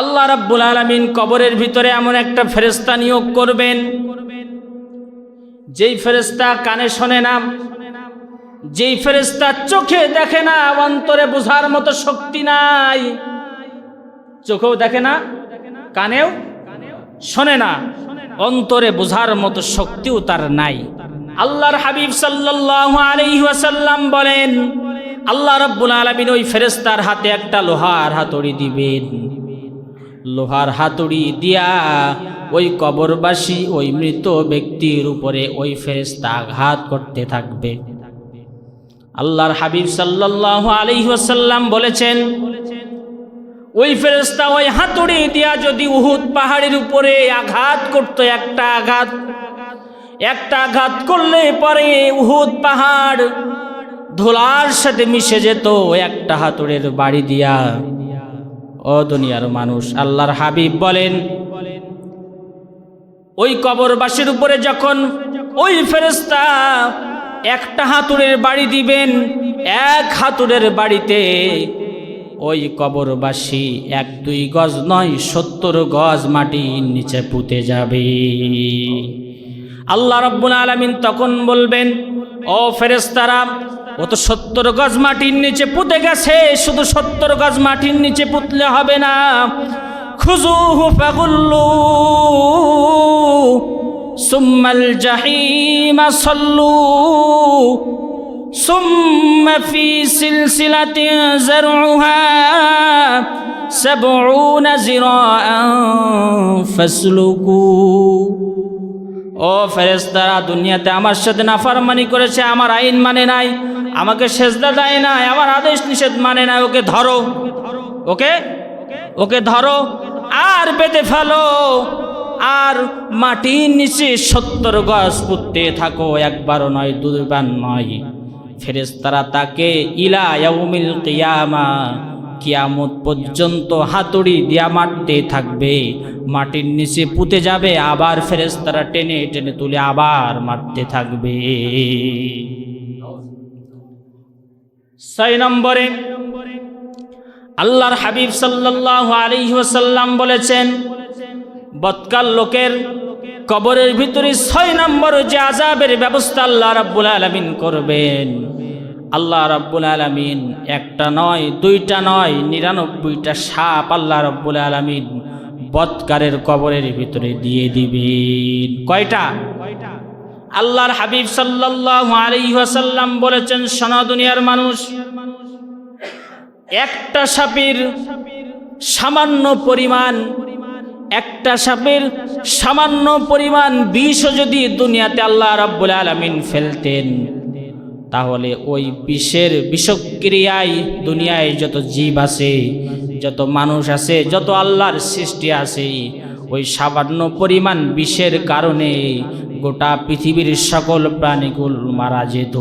আল্লাহ রাব্বুল আলামিন কবরের ভিতরে এমন একটা ফেরেস্তা নিয়োগ করবেন। যেই ফেরেস্তা কানে শোনে না, যেই ফেরেস্তা চোখে দেখে না, অন্তরে বোঝার মতো শক্তি নাই। চোখেও দেখে না, কানেও শোনে না, অন্তরে বোঝার মতো শক্তিও তার নাই। আল্লাহর হাবিব সাল্লাল্লাহু আলাইহি বলেন, আল্লাহ রাব্বুল আলামিন ওই ফেরেস্তার হাতে একটা লোহার হাতুড়ি দিবেন। লোহার হাতুড়ি দিয়া ওই কবরবাসী ওই মৃত ব্যক্তির উপরে ওই ফেরেশতা আঘাত করতে থাকবে। আল্লাহর হাবিব সাল্লাল্লাহু আলাইহি ওয়াসাল্লাম বলেছেন, ওই ফেরেস্তা ওই হাতুড়ি দিয়া যদি উহুদ পাহাড়ের উপরে আঘাত করতো একটা আঘাত একটা আঘাত করলে পরে উহুদ পাহাড় ধোলার সাথে মিশে যেত একটা হাতুড়ের বাড়ি দিয়া। ও দুনিয়ার মানুষ। আল্লাহর হাবিব বলেন, ওই কবরবাসীর উপরে যখন ওই ফেরেস্তা একটা হাতুড়ের বাড়ি দিবেন, এক হাতুড়ের বাড়িতে ওই কবরবাসী এক দুই গজ নয়, সত্তর গজ মাটির নিচে পুঁতে যাবে। আল্লাহ রব্বুল আলমিন তখন বলবেন, ও ফেরেস্তারা ও তো সত্তর গজ মাটির নিচে পুঁতে গেছে শুধু সত্তর গজ মাটির নিচে পুতলে হবে না খুজুহু ফাগুল্লু সুম্মাল জাহিমা সল্লু ثم في سلسلة زرعها سبعون زراعا فاسلكوا ও ফেরেস্তারা দুনিয়াতে আমার সাথে নাফারমানি করেছে আমার আইন মানে নাই আমাকে সেজদা দেয় না আমার আদেশ নিষেধ মানে না ওকে ধরো। ওকে? ওকে ধরো। আর পেতে ফেলো। আর মাটির নিচে সত্তর গজ পুঁততে থাকো, একবারও নয়, দুবার নয়। ফেরেস্তারা তাকে ইলা ইয়াউমিল কিয়ামা, কিয়ামত পর্যন্ত হাতুড়ি দিয়া মারতে থাকবে। মাটির নিচে পুঁতে যাবে, আবার ফেরেস্তারা টেনে টেনে তুলে আবার মারতে থাকবে। ছয় নম্বরে, আল্লাহর হাবিব সাল্লাল্লাহু আলাইহি ওয়াসাল্লাম বলেছেন, বৎকাল লোকের কবরের ভিতরে ছয় নম্বর যে আজাবের ব্যবস্থা আল্লাহ রাব্বুল আলামিন করবেন। আল্লাহ রাব্বুল আলামিন একটা নয়, দুইটা নয়, নিরানব্বইটা সাপ আল্লাহ রাব্বুল আলামিন বৎকারের কবরের ভিতরে দিয়ে দিবেন। কয়টা? আল্লাহর হাবিব সাল্লাল্লাহু আলাইহি ওয়াসাল্লাম বলেছেন, সোনা দুনিয়ার মানুষ একটা সাপের সামান্য পরিমাণ, একটা সাপের সামান্য পরিমাণ বিষও যদি দুনিয়াতে আল্লাহ রাব্বুল আলামিন ফেলতেন, তাহলে ওই বিষের বিষক্রিয়ায় দুনিয়ায় যত জীব আছে, যত মানুষ আছে, যত আল্লাহর সৃষ্টি আছে ওই সামান্য পরিমাণ বিষের কারণে গোটা পৃথিবীর সকল প্রাণীগুলো মারা যেত।